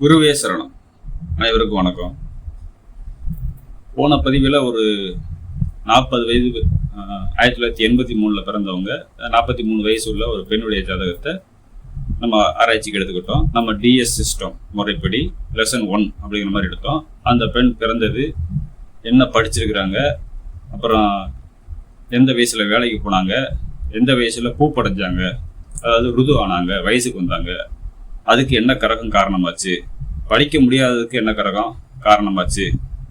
குருவே சரணம். அனைவருக்கும் வணக்கம். போன பதிவில் ஒரு நாற்பது வயது ஆயிரத்தி தொள்ளாயிரத்தி எண்பத்தி மூணில் பிறந்தவங்க நாற்பத்தி மூணு வயசு உள்ள ஒரு பெண்ணுடைய ஜாதகத்தை நம்ம ஆராய்ச்சிக்கு எடுத்துக்கிட்டோம். நம்ம டிஎஸ் சிஸ்டம் முறைப்படி லெசன் ஒன் அப்படிங்கிற மாதிரி எடுத்தோம். அந்த பெண் பிறந்தது என்ன படிச்சிருக்கிறாங்க அப்புறம் எந்த வயசில் வேலைக்கு போனாங்க எந்த வயசில் பூப்படைஞ்சாங்க அதாவது ருது ஆனாங்க வயசுக்கு வந்தாங்க அதுக்கு என்ன கரகம் காரணமாச்சு? படிக்க முடியாததுக்கு என்ன கரகம் காரணமாச்சு?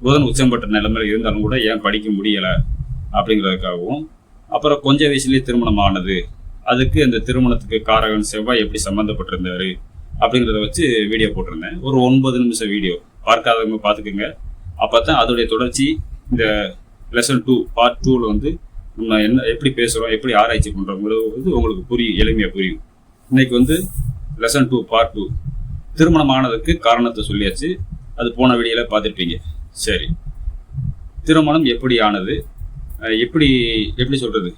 புதன் உச்சம்பட்ட நிலைமையில இருந்தாலும் கூட ஏன் படிக்க முடியலை? அப்படிங்கிறதுக்காகவும் அப்புறம் கொஞ்ச வயசுலேயே திருமணம் ஆனது. அதுக்கு அந்த திருமணத்துக்கு காரகன் செவ்வாய் எப்படி சம்மந்தப்பட்டிருந்தாரு அப்படிங்கிறத வச்சு வீடியோ போட்டிருந்தேன். ஒரு ஒன்பது நிமிஷம் வீடியோ பார்க்காதவங்க பார்த்துக்குங்க. அப்போ தான் அதோடைய தொடர்ச்சி இந்த லெசன் டூ பார்ட் டூவில் வந்து நம்ம என்ன எப்படி பேசுகிறோம் எப்படி ஆராய்ச்சி பண்ணுறோங்கிறது வந்து உங்களுக்கு புரியும் எளிமையாக புரியும். இன்னைக்கு வந்து லெசன் டூ பார்ட் டூ திருமணம் ஆனதுக்கு காரணத்தை சொல்லியாச்சு. அது போன வீடியோவில் பார்த்துருப்பீங்க. சரி. திருமணம் எப்படி ஆனது எப்படி எப்படி சொல்கிறது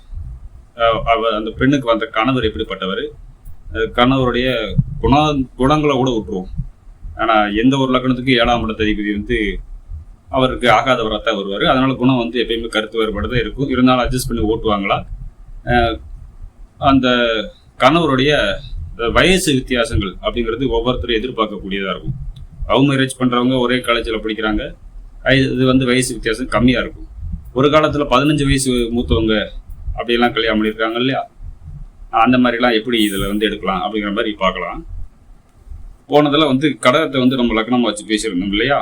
அவர் அந்த பெண்ணுக்கு வந்த கணவர் எப்படிப்பட்டவர்? கணவருடைய குண குணங்களை கூட விட்டுருவோம் ஆனால் எந்த ஒரு லக்கணத்துக்கு ஏழாம் இடத்த அதிபதி வந்து அவருக்கு ஆகாதவராக தான் வருவார். அதனால் குணம் வந்து எப்பயுமே கருத்து வேறுபாடு தான் இருக்கும். இருந்தாலும் அட்ஜஸ்ட் பண்ணி ஓட்டுவாங்களா? அந்த கணவருடைய வயசு வித்தியாசங்கள் அப்படிங்கிறது ஒவ்வொருத்தரும் எதிர்பார்க்கக்கூடியதாக இருக்கும். லவ் மேரேஜ் பண்ணுறவங்க ஒரே காலேஜில் படிக்கிறாங்க. இது வந்து வயசு வித்தியாசம் கம்மியாக இருக்கும். ஒரு காலத்தில் பதினஞ்சு வயசு மூத்தவங்க அப்படியெல்லாம் கல்யாணம் பண்ணியிருக்காங்க இல்லையா? அந்த மாதிரிலாம் எப்படி இதில் வந்து எடுக்கலாம் அப்படிங்கிற மாதிரி பார்க்கலாம். போனதில் வந்து கடகத்தை வந்து நம்ம லக்னமாக வச்சு பேசியிருந்தோம் இல்லையா?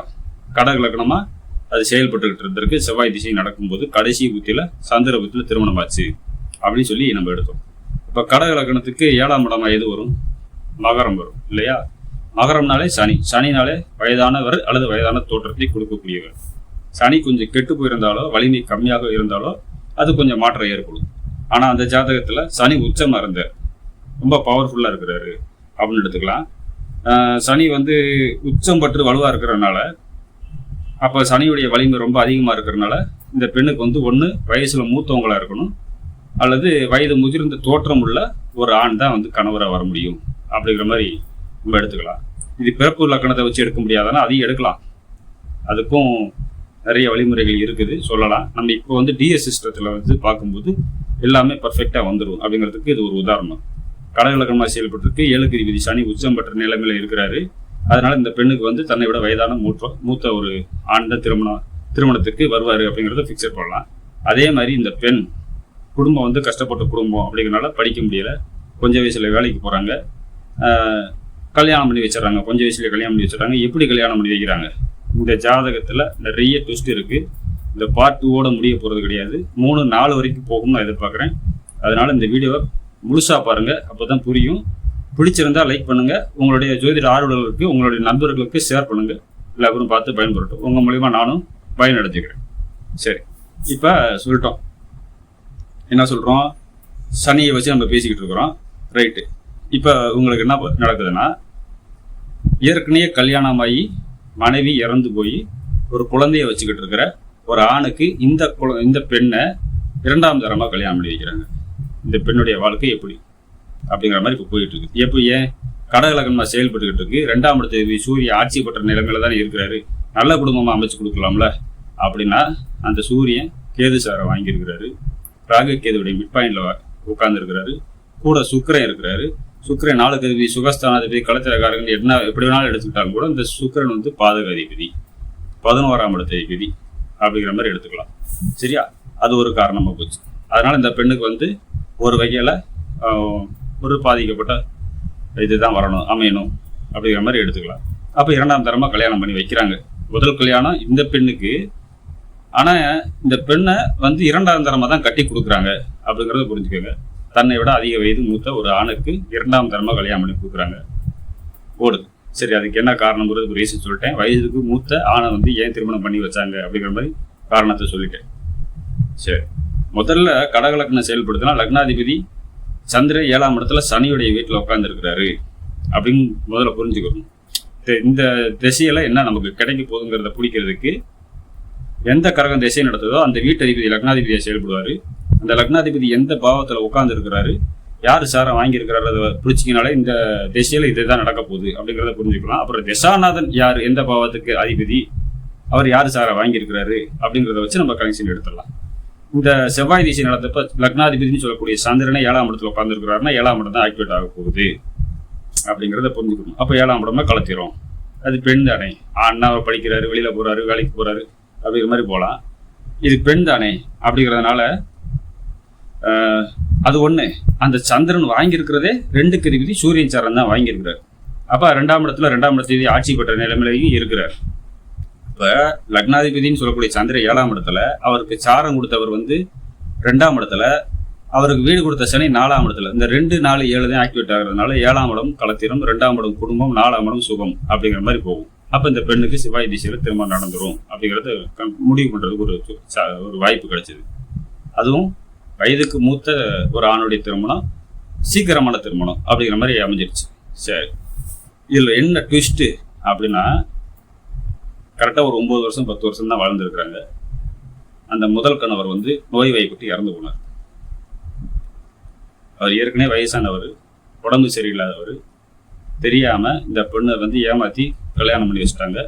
கடக லக்னமாக அது செயல்பட்டுக்கிட்டு இருந்திருக்கு. செவ்வாய் திசை நடக்கும்போது கடைசி புத்தியில் சந்திர புத்தியில் திருமணம் ஆச்சு அப்படின்னு சொல்லி நம்ம எடுத்தோம். இப்போ கடக லக்னத்துக்கு ஏழாம் இடமா எது வரும்? மகரம் வரும் இல்லையா? மகரம்னாலே சனி. சனினாலே வயதானவர் அல்லது வயதான தோற்றத்தை கொடுக்கக்கூடியவர். சனி கொஞ்சம் கெட்டு போயிருந்தாலோ வலிமை கம்மியாக இருந்தாலோ அது கொஞ்சம் மாற்றம் ஏற்படும். ஆனால் அந்த ஜாதகத்தில் சனி உச்சமாக இருந்தார். ரொம்ப பவர்ஃபுல்லாக இருக்கிறாரு. அப்படின்னு எடுத்துக்கலாம். சனி வந்து உச்சம் பற்று வலுவாக இருக்கிறனால அப்போ சனியுடைய வலிமை ரொம்ப அதிகமாக இருக்கிறனால இந்த பெண்ணுக்கு வந்து ஒன்று வயசில் மூத்தவங்களாக இருக்கணும். அல்லது வயது முதிர்ந்த தோற்றம் உள்ள ஒரு ஆண் தான் வந்து கணவராக வர முடியும். அப்படிங்கிற மாதிரி நம்ம எடுத்துக்கலாம். இது பிறப்பு லக்கணத்தை வச்சு எடுக்க முடியாதானா? அதையும் எடுக்கலாம். அதுக்கும் நிறைய வழிமுறைகள் இருக்குது. சொல்லலாம். நம்ம இப்போ வந்து டிஎஸ் சிஸ்டத்தில் வந்து பார்க்கும்போது எல்லாமே பர்ஃபெக்டாக வந்துடும் அப்படிங்கிறதுக்கு இது ஒரு உதாரணம். கடகலக்கணமாக செயல்பட்டிருக்கு ஏழுக்கு அதிபதி சனி உச்சம் பெற்ற நிலைமையில் இருக்கிறாரு. அதனால இந்த பெண்ணுக்கு வந்து தன்னை விட வயதான மூத்த மூத்த ஒரு ஆண்ட திருமணம் திருமணத்துக்கு வருவார் அப்படிங்கிறத ஃபிக்ஸட் பண்ணலாம். அதே மாதிரி இந்த பெண் குடும்பம் வந்து கஷ்டப்பட்ட குடும்பம் அப்படிங்கிறனால படிக்க முடியல. கொஞ்சம் வயசுல வேலைக்கு போறாங்க. கல்யாணம் பண்ணி வச்சிடறாங்க. கொஞ்சம் வயசுல கல்யாணம் பண்ணி வச்சிடறாங்க. எப்படி கல்யாணம் பண்ணி வைக்கிறாங்க? இந்த ஜாதகத்துல நிறைய ட்விஸ்ட் இருக்கு. இந்த பார்ட் டூவோட முடிய போறது கிடையாது. மூணு நாலு வரைக்கும் போகும்னு நான் எதிர்பார்க்குறேன். அதனால இந்த வீடியோவை முழுசா பாருங்க. அப்பதான் புரியும். பிடிச்சிருந்தா லைக் பண்ணுங்க. உங்களுடைய ஜோதிட ஆர்வலர்களுக்கு உங்களுடைய நண்பர்களுக்கு ஷேர் பண்ணுங்க. எல்லாரும் பார்த்து பயன்படுத்தும் உங்க மூலியமா நானும் பயனடைஞ்சுக்கிறேன். சரி. இப்போ சொல்லிட்டோம். என்ன சொல்கிறோம் சனியை வச்சு நம்ம பேசிக்கிட்டு இருக்கிறோம். ரைட்டு இப்போ உங்களுக்கு என்ன ப- நடக்குதுன்னா ஏற்கனவே கல்யாணமாகி மனைவி இறந்து போய் ஒரு குழந்தைய வச்சுக்கிட்டு இருக்கிற ஒரு ஆணுக்கு இந்த குழ இந்த பெண்ணை இரண்டாம் தரமாக கல்யாணம் பண்ணி வைக்கிறாங்க. இந்த பெண்ணுடைய வாழ்க்கை எப்படி? அப்படிங்கிற மாதிரி இப்போ போயிட்டு இருக்கு. எப்போ ஏன்? கடகலகமாக செயல்பட்டுக்கிட்டு இருக்கு. ரெண்டாம் இடத்து சூரிய ஆட்சி பெற்ற நிலைமையில தானே இருக்கிறாரு. நல்ல குடும்பமாக அமைச்சு கொடுக்கலாம்ல. அப்படின்னா அந்த சூரியன் கேது சாரை வாங்கியிருக்கிறாரு. ராகு கேதுவுடைய மிட் பாயிண்ட்ல உட்கார்ந்துருக்கிறாரு. கூட சுக்கரன் இருக்கிறாரு. சுக்கரன் நாளுக்கு அதிபதி சுகஸ்தானாதிபதி கலத்திரக்காரகன் என்ன எப்படி வேணாலும் எடுத்துக்கிட்டாலும் கூட இந்த சுக்கிரன் வந்து பாதக அதிபதி பதினோராம் இடத்த அதிபதி அப்படிங்கிற மாதிரி எடுத்துக்கலாம். சரியா? அது ஒரு காரணமாக போச்சு. அதனால இந்த பெண்ணுக்கு வந்து ஒரு வகையில் ஒரு பாதிக்கப்பட்ட இதுதான் வரணும் அமையணும் அப்படிங்கிற மாதிரி எடுத்துக்கலாம். அப்போ இரண்டாம் தரமாக கல்யாணம் பண்ணி வைக்கிறாங்க. முதல் கல்யாணம் இந்த பெண்ணுக்கு ஆனால் இந்த பெண்ணை வந்து இரண்டாம் தரமாக தான் கட்டி கொடுக்குறாங்க அப்படிங்கிறத புரிஞ்சுக்கோங்க. தன்னை விட அதிக வயது மூத்த ஒரு ஆணுக்கு இரண்டாம் தரமாக கல்யாணம் பண்ணி கொடுக்குறாங்க. ஓடுது சரி அதுக்கு என்ன காரணம்ங்கிறது ரீசன் சொல்லிட்டேன். வயதுக்கு மூத்த ஆணை வந்து ஏன் திருமணம் பண்ணி வச்சாங்க அப்படிங்கிற மாதிரி காரணத்தை சொல்லிட்டேன். சரி. முதல்ல கடகலக்கணம் செயல்படுத்தினா லக்னாதிபதி சந்திரன் ஏழாம் இடத்துல சனியுடைய வீட்டில் உட்காந்துருக்கிறாரு அப்படின்னு முதல்ல புரிஞ்சுக்கணும். இந்த- இந்த திசையில என்ன நமக்கு கிடைக்க போகுதுங்கிறத பிடிக்கிறதுக்கு எந்த கரகம் திசை நடத்துதோ அந்த வீட்டதிபதி லக்னாதிபதியாக செயல்படுவாரு. அந்த லக்னாதிபதி எந்த பாவத்தில் உட்கார்ந்து இருக்கிறாரு யார் சாரை வாங்கியிருக்கிறாரு அதை பிடிச்சிங்கனாலே இந்த திசையில இதுதான் நடக்க போகுது அப்படிங்கிறத புரிஞ்சுக்கலாம். அப்புறம் திசாநாதன் யார் எந்த பாவத்துக்கு அதிபதி அவர் யார் சாரை வாங்கியிருக்கிறாரு அப்படிங்கிறத வச்சு நம்ம கனெக்ஷன் எடுத்துடலாம். இந்த செவ்வாய் திசை நடந்தப்ப லக்னாதிபதினு சொல்லக்கூடிய சந்திரனை ஏழாம் இடத்துல உட்காந்துருக்கிறாருன்னா ஏழாம் இடம் தான் ஆக்டிவேட் ஆக போகுது அப்படிங்கிறத புரிஞ்சுக்கணும். அப்போ ஏழாம் இடம்னா கலத்திரும். அது பெண் தானே. அண்ணாவை அவர் படிக்கிறாரு வெளியில் போகிறாரு வேலைக்கு போகிறாரு அப்படிங்கிற மாதிரி போகலாம் இது பெண் தானே அப்படிங்கிறதுனால அது ஒன்று அந்த சந்திரன் வாங்கியிருக்கிறதே ரெண்டு கருவி சூரியன் சரண் தான் வாங்கியிருக்கிறார். அப்போ ரெண்டாம் இடத்துல ரெண்டாம் இடத்துல ஆட்சி பெற்ற நிலைமையிலையும் இருக்கிறார். இப்போ லக்னாதிபதினு சொல்லக்கூடிய சந்திரன் ஏழாம் இடத்துல அவருக்கு சாரம் கொடுத்தவர் வந்து ரெண்டாம் இடத்துல அவருக்கு வீடு கொடுத்த சனி நாலாம் இடத்துல. இந்த ரெண்டு நாலு ஏழு தான் ஆக்டிவேட் ஆகுறதுனால ஏழாம் இடம் களத்திரம் ரெண்டாம் இடம் குடும்பம் நாலாம் இடம் சுகம் அப்படிங்கிற மாதிரி போகும். அப்போ இந்த பெண்ணுக்கு சிவாய் திசையில் திருமணம் நடந்துரும் அப்படிங்கிறத முடிவு பண்ணுறதுக்கு ஒரு ஒரு வாய்ப்பு கிடைச்சிது. அதுவும் வயதுக்கு மூத்த ஒரு ஆணுடைய திருமணம் சீக்கிரமான திருமணம் அப்படிங்கிற மாதிரி அமைஞ்சிருச்சு. சரி இதில் என்ன ட்விஸ்ட்டு அப்படின்னா கரெக்டாக ஒரு ஒம்பது வருஷம் பத்து வருஷம் தான் வாழ்ந்துருக்குறாங்க. அந்த முதல் கணவர் வந்து நோய் வாய்ப்பட்டு இறந்து போனார். அவர் ஏற்கனவே வயசானவர் உடம்பு சரியில்லாதவர். தெரியாமல் இந்த பெண்ணை வந்து ஏமாற்றி கல்யாணம் பண்ணி வச்சுட்டாங்க.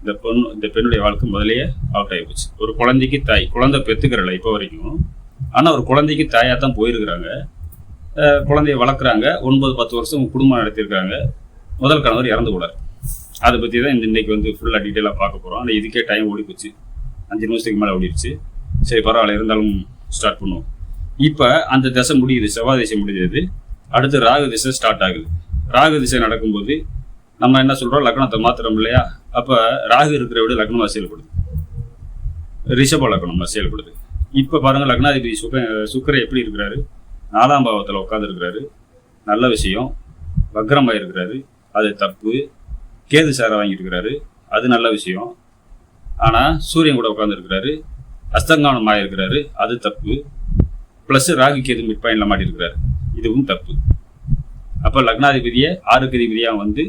இந்த பொண்ணு இந்த பெண்ணுடைய வாழ்க்கை முதலேயே அவுட் ஆகி போச்சு. ஒரு குழந்தைக்கு தாய் குழந்தை பெற்றுக்கிறல இப்போ வரைக்கும். ஆனால் ஒரு குழந்தைக்கு தாயாக தான் போயிருக்கிறாங்க. குழந்தைய வளர்க்குறாங்க. ஒன்பது பத்து வருஷம் குடும்பம் நடத்தியிருக்காங்க. முதல் கணவர் இறந்து கூடாது அதை பற்றி தான் இந்த இன்னைக்கு வந்து ஃபுல்லாக டீட்டெயிலாக பார்க்க போகிறோம் ஆனால் இதுக்கே டைம் ஓடி போச்சு. அஞ்சு நிமிஷத்துக்கு மேலே ஓடிடுச்சு. சரி பரவாயில்ல. இருந்தாலும் ஸ்டார்ட் பண்ணுவோம். இப்போ அந்த திசை முடியுது. செவ்வாய் திசை முடிஞ்சது. அடுத்து ராகு திசை ஸ்டார்ட் ஆகுது. ராகு திசை நடக்கும்போது நம்ம என்ன சொல்றோம்? லக்னத்தை மாத்திரம் இல்லையா? அப்போ ராகு இருக்கிற விட லக்னமாக செயல்படுது ரிஷப லக்னமாக செயல்படுது இப்போ பாருங்க லக்னாதிபதி சுக சுக்கரை எப்படி இருக்கிறாரு? நாலாம் பாவத்தில் உட்காந்துருக்கிறாரு நல்ல விஷயம். வக்ரமாக இருக்கிறாரு. அது தப்பு. கேது சாரை வாங்கியிருக்கிறாரு அது நல்ல விஷயம். ஆனால் சூரியன் கூட உட்காந்துருக்கிறாரு அஸ்தங்கானம் ஆயிருக்கிறாரு அது தப்பு. ப்ளஸ் ராகு கேது மிட் பாயிண்ட்ல மாட்டிருக்கிறாரு இதுவும் தப்பு. அப்போ லக்னாதிபதியை ஆறுக்கு அதிபதியாக வந்து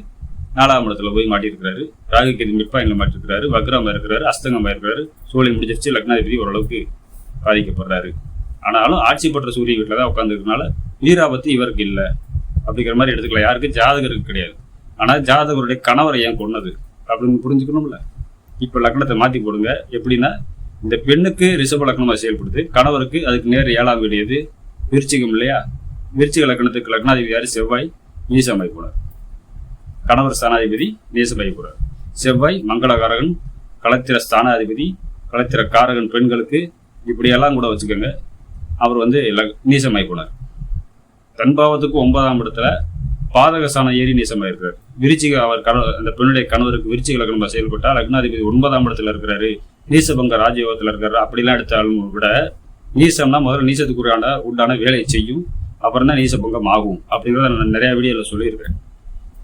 நாலாம் இடத்துல போய் மாட்டியிருக்கிறாரு. ராகுகேது கேது மிட் மாட்டிருக்கிறாரு வக்ரமா இருக்கிறாரு. அஸ்தங்கமாக இருக்கிறாரு சூரியன் முடிஞ்சிருச்சு லக்னாதிபதி ஓரளவுக்கு பாதிக்கப்படுறாரு. ஆனாலும் ஆட்சி பெற்ற சூரிய வீட்டில் தான் உட்காந்துருக்கனால வீராபத்து இவருக்கு இல்லை. அப்படிங்கிற மாதிரி எடுத்துக்கலாம் யாருக்கு ஜாதகருக்கு கிடையாது. ஆனால் ஜாதகருடைய கணவரை ஏன் கொன்னது? அப்படின்னு புரிஞ்சுக்கணும்ல. இப்போ லக்னத்தை மாற்றி போடுங்க. எப்படின்னா இந்த பெண்ணுக்கு ரிஷப லக்னமாக செயல்படுது. கணவருக்கு அதுக்கு நேர் ஏழாம் வீடு எது? விருச்சிகம் இல்லையா? விருச்சிக லக்னத்துக்கு லக்னாதிபதி யார்? செவ்வாய். மீசமாய் போனார். கணவர் ஸ்தானாதிபதி நீசமாய் போனார் செவ்வாய் மங்களகாரகன் களத்திர ஸ்தானாதிபதி களத்திர காரகன் பெண்களுக்கு இப்படியெல்லாம் கூட வச்சுக்கோங்க. அவர் வந்து லக்- தன்பாவத்துக்கு ஒன்பதாம் இடத்துல பாதகஸ்தானம் ஏறி நீசமாயிருக்கிறார் விருச்சிக அவர் கண அந்த பெண்ணுடைய கணவருக்கு விருச்சிக லக்னமாக செயல்பட்டால் லக்னாதிபதி ஒன்பதாம் இடத்துல இருக்கிறாரு. நீசபங்க ராஜயோகத்தில் இருக்காரு அப்படிலாம் எடுத்தாலும் விட நீசம்னா முதல்ல நீசத்துக்கு உண்டான உண்டான வேலையை செய்யும். அப்புறம் தான் நீசபங்கம் ஆகும். அப்படிங்கிறத நான் நிறைய வீடியோவில் சொல்லியிருக்கிறேன்.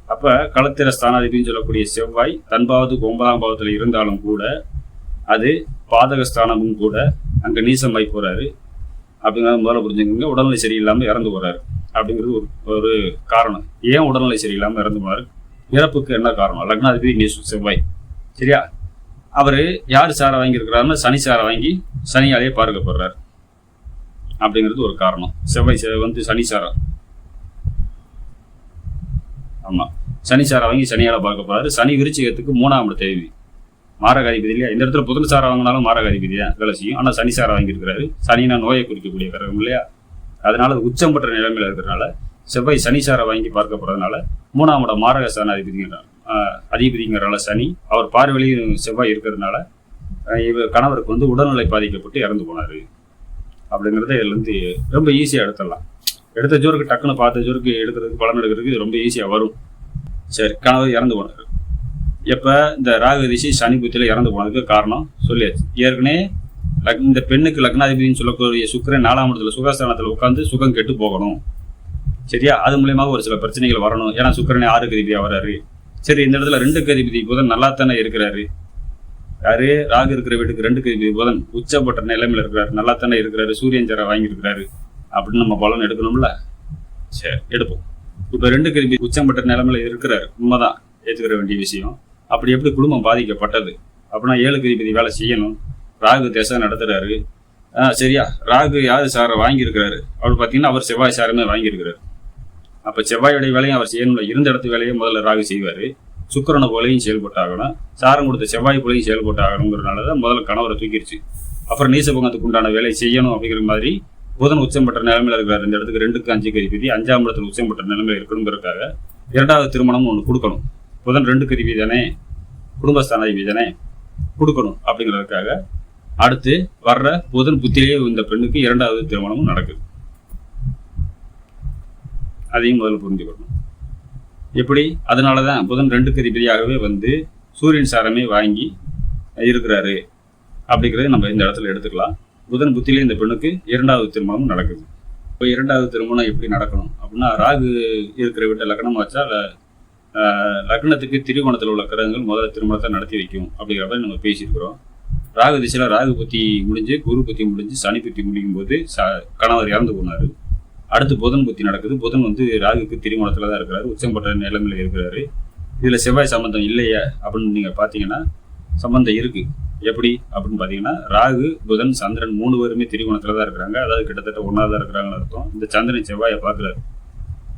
அப்ப களத்திர ஸ்தானாதிபதினு சொல்லக்கூடிய செவ்வாய் தன்பாவத்துக்கு ஒன்பதாம் பாவத்தில் இருந்தாலும் கூட அது பாதக ஸ்தானமும் கூட அங்க நீசமாய் போறாரு. அப்படிங்கிறத முதல்ல புரிஞ்சுக்கோங்க. உடல்நிலை சரியில்லாம இறந்து போறாரு. அப்படிங்கிறது ஒரு ஒரு காரணம். ஏன் உடல்நிலை சரியில்லாம இறந்து போனாரு இறப்புக்கு என்ன காரணம்? லக்னாதிபதி நீசு செவ்வாய். சரியா? அவரு யார் சாரை வாங்கியிருக்கிறாருன்னா சனி சாரை வாங்கி சனியாலேயே பார்க்கப்படுறாரு அப்படிங்கிறது ஒரு காரணம். செவ்வாய் செ- வந்து சனி சாரா ஆமா. சனி சாரை வாங்கி சனியால் பார்க்க போறாரு. சனி விருச்சிகத்துக்கு மூணாம் இடத்த தேவி மாரகாதிபதி இல்லையா இந்த இடத்துல புதன் சாரை வாங்கினாலும் மாரகாதிபதி தான் வேலை செய்யும். ஆனால் சனி சாரை வாங்கியிருக்கிறாரு. சனினா நோயை குறிக்கக்கூடிய கிரகம் இல்லையா? அதனால உச்சம் பெற்ற நிலைமையில் இருக்கிறனால செவ்வாய் சனி சாரை வாங்கி பார்க்க போறதுனால மூணாம் இடம் மாரக சனாதிபதிங்கிறார் அதிபதிங்கிறனால சனி அவர் பார்வையிலையும் செவ்வாய் இருக்கிறதுனால இவர் கணவருக்கு வந்து உடல்நிலை பாதிக்கப்பட்டு இறந்து போனாரு. அப்படிங்கிறத இதுலேருந்து ரொம்ப ஈஸியாக எடுத்துடலாம். எடுத்த ஜோருக்கு டக்குன்னு பார்த்த ஜோருக்கு எடுக்கிறதுக்கு பலன் எடுக்கிறதுக்கு ரொம்ப ஈஸியாக வரும். சரி கணவர் இறந்து போனாரு எப்போ? இந்த ராகு சனி புத்தியில் இறந்து போனதுக்கு காரணம் சொல்லியாச்சு. ஏற்கனவே லக்- இந்த பெண்ணுக்கு லக்னாதிபதினு சொல்லக்கூடிய சுக்கிரன் நாலாம் இடத்துல சுகஸ்தானத்தில் உட்காந்து சுகம் கெட்டு போகணும். சரியா? அது மூலியமாக ஒரு சில பிரச்சனைகள் வரணும். ஏன்னா சுக்கிரனே ஆறு கதிபதியாக வராரு சரி இந்த இடத்துல ரெண்டு கதிபதி புதன் நல்லா தானே இருக்கிறாரு. யாரு? ராகு இருக்கிற வீட்டுக்கு ரெண்டு கதிபதி புதன் உச்சப்பட்ட நிலைமையில் இருக்கிறாரு. நல்லா தானே இருக்கிறாரு. சூரியன் ஜரை வாங்கியிருக்கிறாரு. அப்படின்னு நம்ம பலன் எடுக்கணும்ல? சரி எடுப்போம். இப்ப ரெண்டு கருவி உச்சம்பட்ட பெற்ற நிலைமையில இருக்கிறாரு. உண்மைதான். ஏத்துக்கிற வேண்டிய விஷயம். அப்படி எப்படி குடும்பம் பாதிக்கப்பட்டது? அப்படின்னா ஏழு கதிபதி வேலை செய்யணும். ராகு தேசம் நடத்துறாரு. சரியா. ராகு யாரு சாரை வாங்கியிருக்கிறாரு? அவர் பார்த்தீங்கன்னா அவர் செவ்வாய் சாரமே வாங்கியிருக்கிறாரு. அப்போ செவ்வாயுடைய வேலையும் அவர் செய்யணும்ல. இருந்த இடத்து வேலையை முதல்ல ராகு செய்வார். சுக்கரனை போலையும் செயல்பட்டாகணும் சாரம் கொடுத்த செவ்வாய் போலையும் செயல்பட்டாகணுங்கிறதுனால தான் முதல்ல கணவரை தூக்கிடுச்சு அப்புறம் நீசபங்கத்துக்கு உண்டான வேலையை செய்யணும் அப்படிங்கிற மாதிரி புதன் உச்சம் பெற்ற நிலைமையில இருக்கிறார். இந்த இடத்துக்கு ரெண்டுக்கு அஞ்சு கதிபதி அஞ்சாம் இடத்துல உச்சம் பெற்ற நிலைமையில இருக்கணுங்கிறதுக்காக இரண்டாவது திருமணம் ஒன்று கொடுக்கணும். புதன் ரெண்டு கதிபதி தானே குடும்பஸ்தானாதிபதி தானே கொடுக்கணும் அப்படிங்கிறதுக்காக அடுத்து வர்ற புதன் புத்திலேயே இந்த பெண்ணுக்கு இரண்டாவது திருமணமும் நடக்குது. அதையும் முதல்ல புரிஞ்சுக்கணும். எப்படி? அதனால தான் புதன் ரெண்டு கதிபதியாகவே வந்து சூரியன் சாரமே வாங்கி இருக்கிறாரு. அப்படிங்கிறத நம்ம இந்த இடத்துல எடுத்துக்கலாம். புதன் புத்தியிலே இந்த பெண்ணுக்கு இரண்டாவது திருமணம் நடக்குது. இப்போ இரண்டாவது திருமணம் எப்படி நடக்கணும்? அப்படின்னா ராகு இருக்கிற வீட்டை லக்னம் வச்சா லக்னத்துக்கு திரிகோணத்தில் உள்ள கிரகங்கள் முதல்ல திருமணத்தை நடத்தி வைக்கும் அப்படிங்கிற மாதிரி நம்ம பேசியிருக்கிறோம். ராகு திசையில் ராகு புத்தி முடிஞ்சு குரு புத்தி முடிஞ்சு சனி புத்தி முடியும் போது ச கணவர் இறந்து போனார். அடுத்து புதன் புத்தி நடக்குது. புதன் வந்து ராகுக்கு திரிகோணத்தில் தான் இருக்கிறாரு. உச்சம்பட்ட நிலைமையில் இருக்கிறாரு. இதில் செவ்வாய் சம்பந்தம் இல்லையா அப்படின்னு நீங்கள் பார்த்தீங்கன்னா சம்பந்தம் இருக்குது எப்படி அப்படின்னு பார்த்தீங்கன்னா ராகு புதன் சந்திரன் மூணு பேருமே திரிகோணத்தில் தான் இருக்கிறாங்க. அதாவது கிட்டத்தட்ட ஒன்றா தான் இருக்கிறாங்கன்னு அர்த்தம். இந்த சந்திரன் செவ்வாயை பார்க்குறாரு.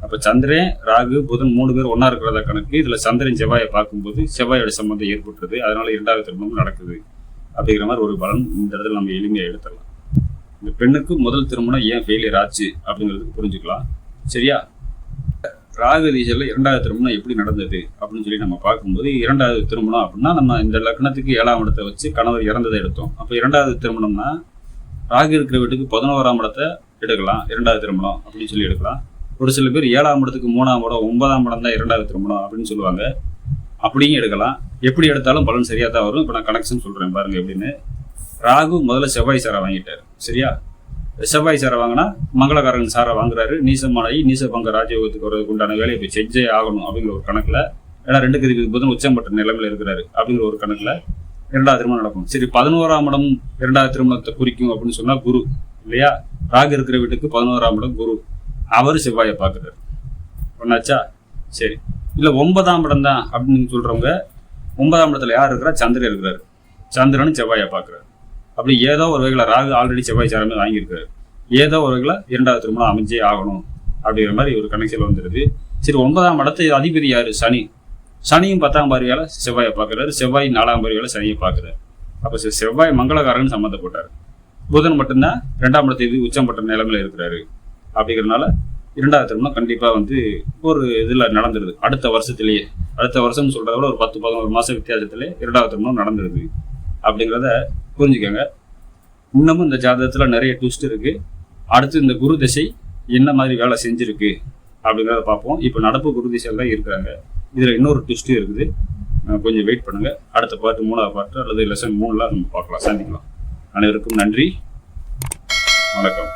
அப்போ சந்திரன் ராகு புதன் மூணு பேர் ஒன்றா இருக்கிறதா கணக்கு. இதில் சந்திரன் செவ்வாயை பார்க்கும்போது செவ்வாயோட சம்பந்தம் ஏற்பட்டுருது. அதனால இரண்டாவது திருமணம் நடக்குது. அப்படிங்கிற மாதிரி ஒரு பலன் இந்த இடத்துல நம்ம எளிமையாக எடுத்துடலாம். இந்த பெண்ணுக்கு முதல் திருமணம் ஏன் ஃபெயிலியர் ஆச்சு அப்படிங்கிறதுக்கு புரிஞ்சுக்கலாம். சரியா? ராகு திசையில் இரண்டாவது திருமணம் எப்படி நடந்தது அப்படின்னு சொல்லி நம்ம பார்க்கும்போது இரண்டாவது திருமணம் அப்படின்னா நம்ம இந்த லக்னத்துக்கு ஏழாம் இடத்தை வச்சு கணவர் இறந்ததை எடுத்தோம். அப்போ இரண்டாவது திருமணம்னா ராகு இருக்கிற வீட்டுக்கு பதினோராம் இடத்தை எடுக்கலாம் இரண்டாவது திருமணம் அப்படின்னு சொல்லி எடுக்கலாம். ஒரு சில பேர் ஏழாம் இடத்துக்கு மூணாம் இடம் ஒன்பதாம் இடம் தான் இரண்டாவது திருமணம் அப்படின்னு சொல்லுவாங்க. அப்படியும் எடுக்கலாம். எப்படி எடுத்தாலும் பலன் சரியாக தான் வரும். இப்போ நான் கனெக்ஷன் சொல்கிறேன் பாருங்கள் எப்படின்னு. ராகு முதல்ல செவ்வாய் சாரை வாங்கிட்டார். சரியா? செவ்வாய் சாரை வாங்கினா மங்களகாரன் சாரை வாங்குறாரு. நீசமானி நீசபங்க ராஜயோகத்துக்கு வரதுக்கு உண்டான வேலையை போய் செஞ்சே ஆகணும் அப்படிங்கிற ஒரு கணக்கில் ஏன்னா ரெண்டு கதிக்கு புதன் உச்சம்பட்ட நிலைமையில் இருக்கிறாரு அப்படிங்கிற ஒரு கணக்கில் இரண்டாவது திருமணம் நடக்கும். சரி பதினோராம் இடம் இரண்டாவது திருமணத்தை குறிக்கும் அப்படின்னு சொன்னால் குரு இல்லையா? ராகு இருக்கிற வீட்டுக்கு பதினோராம் இடம் குரு. அவர் செவ்வாயை பார்க்குறாரு. ஒன்னாச்சா சரி. இல்லை ஒன்பதாம் இடம் தான் அப்படின்னு சொல்கிறவங்க ஒன்பதாம் இடத்துல யார் இருக்கிறா? சந்திரன் இருக்கிறாரு. சந்திரனும் செவ்வாயை பார்க்குறாரு. அப்படி ஏதோ ஒரு வகையில் ராகு ஆல்ரெடி செவ்வாய் சாரமே வாங்கியிருக்காரு. ஏதோ ஒரு வகையில் இரண்டாவது திருமணம் அமைஞ்சே ஆகணும் அப்படிங்கிற மாதிரி ஒரு கணக்கில் வந்துடுது சரி ஒன்பதாம் இடத்து அதிபதி யார்? சனி. சனியும் பத்தாம் பார்வையால் செவ்வாயை பார்க்குறாரு. செவ்வாய் நாலாம் பார்வையால் சனியை பார்க்குறாரு. அப்போ செவ்வாய் மங்களகாரன் சம்மந்தப்பட்டார். புதன் மட்டும்தான் ரெண்டாம் இடத்து உச்சம் பட்ட நிலைமையில் இருக்கிறாரு. அப்படிங்கிறதுனால இரண்டாவது திருமணம் கண்டிப்பாக வந்து ஒரு இதில் நடந்துருது. அடுத்த வருஷத்துலேயே. அடுத்த வருஷம்னு சொல்கிறத விட ஒரு பத்து பதினோரு மாதம் வித்தியாசத்துலேயே இரண்டாவது திருமணம் நடந்துருது. அப்படிங்கிறத புரிஞ்சுக்கோங்க. இன்னமும் இந்த ஜாதகத்தில் நிறைய ட்விஸ்ட் இருக்கு. அடுத்து இந்த குரு திசை என்ன மாதிரி வேலை செஞ்சுருக்கு அப்படிங்கிறத பார்ப்போம். இப்போ நடப்பு குரு திசையில் தான் இருக்கிறாங்க. இதில் இன்னொரு ட்விஸ்ட்டும் இருக்குது. கொஞ்சம் வெயிட் பண்ணுங்கள் அடுத்த பாட்டு மூணாவது பாட்டு அல்லது லெசன் மூணுல நம்ம பார்க்கலாம். சந்திக்கலாம். அனைவருக்கும் நன்றி. வணக்கம்.